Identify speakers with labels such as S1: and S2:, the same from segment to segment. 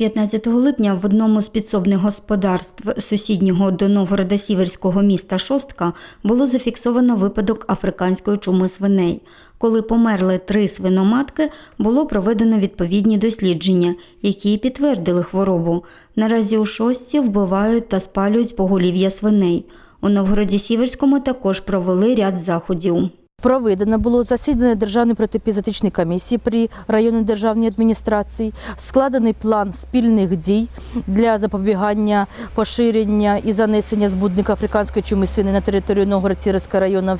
S1: 15 липня в одному з підсобних господарств сусіднього до Новгорода Сіверського міста Шостка було зафіксовано випадок африканської чуми свиней. Коли померли три свиноматки, було проведено відповідні дослідження, які підтвердили хворобу. Наразі у шостці вбивають та спалюють поголів'я свиней. У Новгороді Сіверському також провели ряд заходів.
S2: Проведено було засідання Державної протипізотичної комісії при районній державній адміністрації, складений план спільних дій для запобігання поширення і занесення збудника африканської чуми свини на територію Новгород-Сіверського району.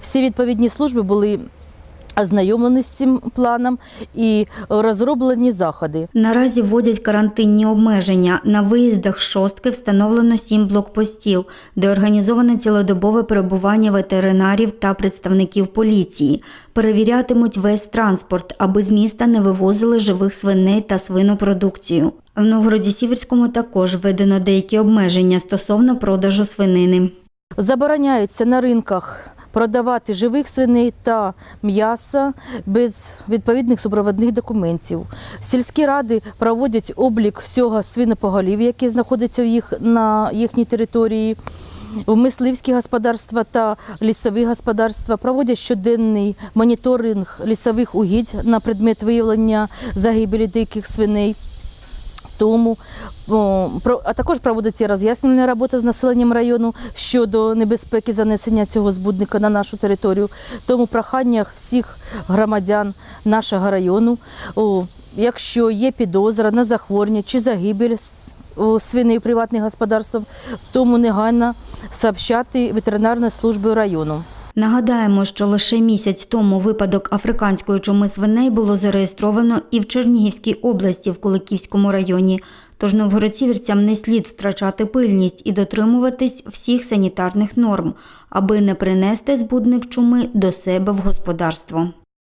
S2: Всі відповідні служби були ознайомлені з цим планом і розроблені заходи.
S1: Наразі вводять карантинні обмеження. На виїздах шостки встановлено сім блокпостів, де організоване цілодобове перебування ветеринарів та представників поліції. Перевірятимуть весь транспорт, аби з міста не вивозили живих свиней та свинопродукцію. В Новгороді Сіверському також введено деякі обмеження стосовно продажу свинини.
S2: Забороняється на ринках продавати живих свиней та м'яса без відповідних супровідних документів. Сільські ради проводять облік всього свинопоголів'я, яке знаходиться їх, на їхній території. Мисливські господарства та лісові господарства проводять щоденний моніторинг лісових угідь на предмет виявлення загибелі диких свиней. Тому а також проводиться роз'яснювальна робота з населенням району щодо небезпеки занесення цього збудника на нашу територію. Тому прохання всіх громадян нашого району, якщо є підозра на захворювання чи загибель свиней приватних господарств, тому негайно сообщати ветеринарної служби району.
S1: Нагадаємо, що лише місяць тому випадок африканської чуми свиней було зареєстровано і в Чернігівській області в Куликівському районі. Тож новгородцівцям не слід втрачати пильність і дотримуватись всіх санітарних норм, аби не принести збудник чуми до себе в господарство.